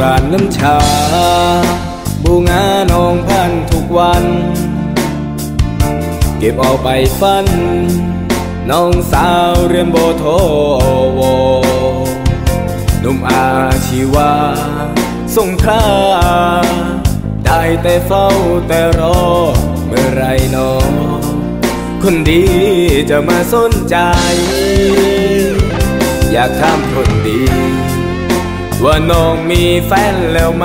ร้านน้ำชา บูงานองพันทุกวัน เก็บเอาไปฟัน น้องสาวเรียนโบโทโวหนุ่มอาชีวาสงคราได้แต่เฝ้าแต่รอ เมื่อไรนองคนดีจะมาสนใจ อยากทำคนดี ว่าน้องมีแฟนแล้วไหม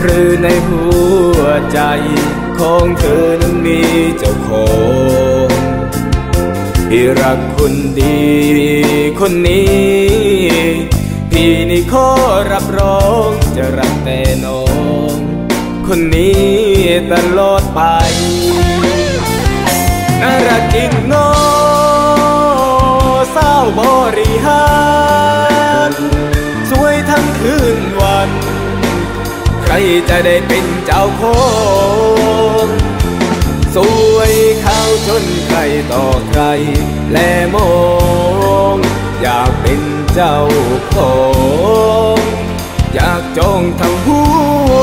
หรือในหัวใจของเธอนั้นมีเจ้าของพี่รักคนดีคนนี้ พี่นี่ขอรับรองจะรักแต่น้อง คนนี้ตลอดไป คืนวัน ใครจะได้เป็นเจ้าของสวยข้าจนใครต่อใคร และมอง อยากเป็นเจ้าของอยากจองทั้งหั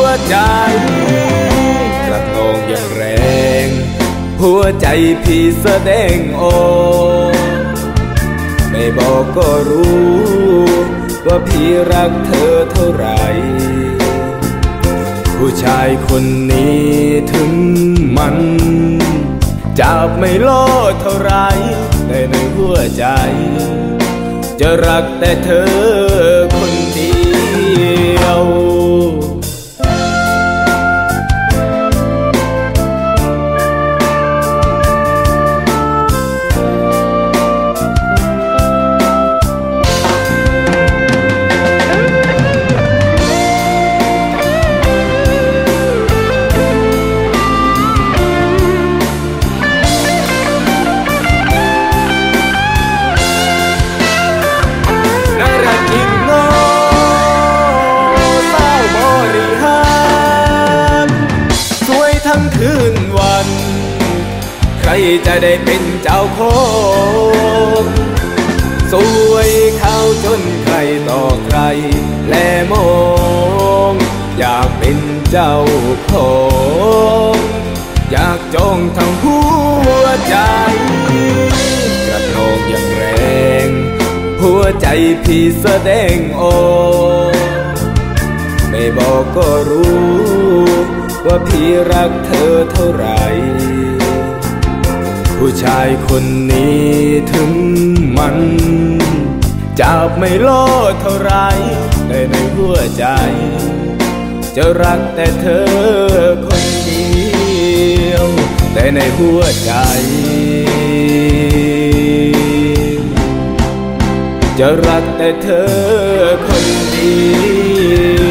วใจกระตองอย่างแรง หัวใจพี่แสดงออกไม่บอกก็รู้ ว่าพี่รักเธอเท่าไหรผู้ชายคนนี้ถึงมันจับไม่โลดเท่าไรแต่ในหัวใจ จะรักแต่เธอ จะได้เป็นเจ้าของสวยเขาจนใครต่อใคร และมอง อยากเป็นเจ้าของ อยากจองทั้งหัวใจกระนองอย่างแรง หัวใจพี่แสดงออกไม่บอกก็รู้ ว่าพี่รักเธอเท่าไหร่ ผู้ชายคนนี้ถึงมัน จับไม่โลดเท่าไรแต่ในหัวใจ จะรักแต่เธอคนเดียว แต่ในหัวใจ จะรักแต่เธอคนเดียว